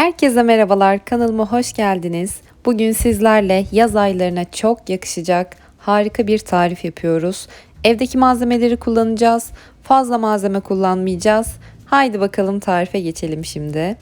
Herkese merhabalar, kanalıma hoş geldiniz. Bugün sizlerle yaz aylarına çok yakışacak harika bir tarif yapıyoruz. Evdeki malzemeleri kullanacağız. Fazla malzeme kullanmayacağız. Haydi bakalım tarife geçelim şimdi.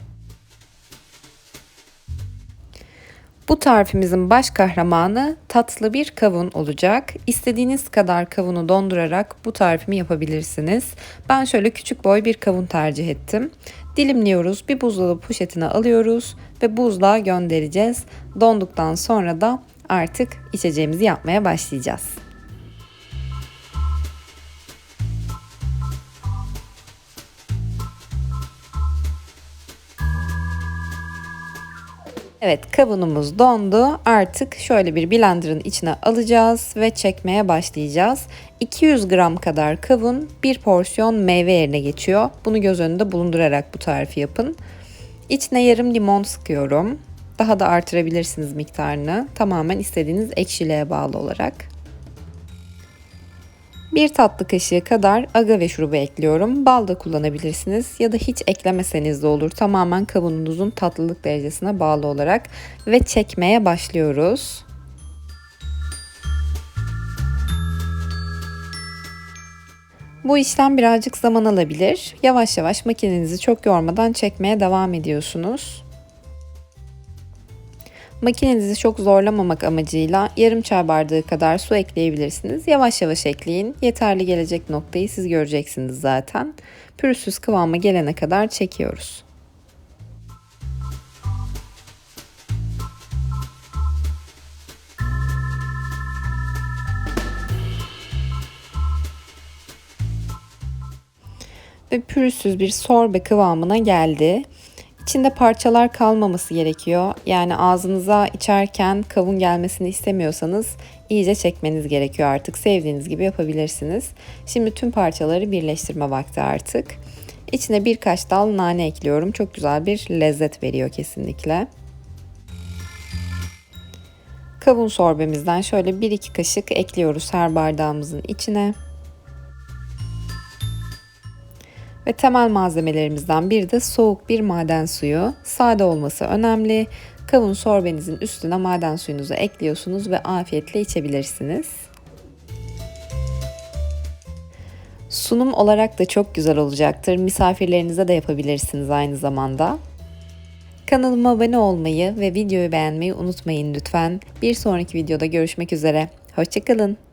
Bu tarifimizin baş kahramanı tatlı bir kavun olacak. İstediğiniz kadar kavunu dondurarak bu tarifimi yapabilirsiniz. Ben şöyle küçük boy bir kavun tercih ettim. Dilimliyoruz, bir buzdolabı poşetine alıyoruz ve buzluğa göndereceğiz. Donduktan sonra da artık içeceğimizi yapmaya başlayacağız. Evet kavunumuz dondu. Artık şöyle bir blenderın içine alacağız ve çekmeye başlayacağız. 200 gram kadar kavun bir porsiyon meyve yerine geçiyor. Bunu göz önünde bulundurarak bu tarifi yapın. İçine yarım limon sıkıyorum. Daha da artırabilirsiniz miktarını. Tamamen istediğiniz ekşiliğe bağlı olarak. Bir tatlı kaşığı kadar agave şurubu ekliyorum. Bal da kullanabilirsiniz ya da hiç eklemeseniz de olur. Tamamen kavununuzun tatlılık derecesine bağlı olarak ve çekmeye başlıyoruz. Bu işlem birazcık zaman alabilir. Yavaş yavaş makinenizi çok yormadan çekmeye devam ediyorsunuz. Makinenizi çok zorlamamak amacıyla yarım çay bardağı kadar su ekleyebilirsiniz. Yavaş yavaş ekleyin. Yeterli gelecek noktayı siz göreceksiniz zaten. Pürüzsüz kıvama gelene kadar çekiyoruz. Ve pürüzsüz bir sorbe kıvamına geldi. İçinde parçalar kalmaması gerekiyor. Yani ağzınıza içerken kavun gelmesini istemiyorsanız iyice çekmeniz gerekiyor artık. Sevdiğiniz gibi yapabilirsiniz. Şimdi tüm parçaları birleştirme vakti artık. İçine birkaç dal nane ekliyorum. Çok güzel bir lezzet veriyor kesinlikle. Kavun sorbemizden şöyle 1-2 kaşık ekliyoruz her bardağımızın içine. Ve temel malzemelerimizden biri de soğuk bir maden suyu. Sade olması önemli. Kavun sorbenizin üstüne maden suyunuzu ekliyorsunuz ve afiyetle içebilirsiniz. Sunum olarak da çok güzel olacaktır. Misafirlerinize de yapabilirsiniz aynı zamanda. Kanalıma abone olmayı ve videoyu beğenmeyi unutmayın lütfen. Bir sonraki videoda görüşmek üzere. Hoşçakalın.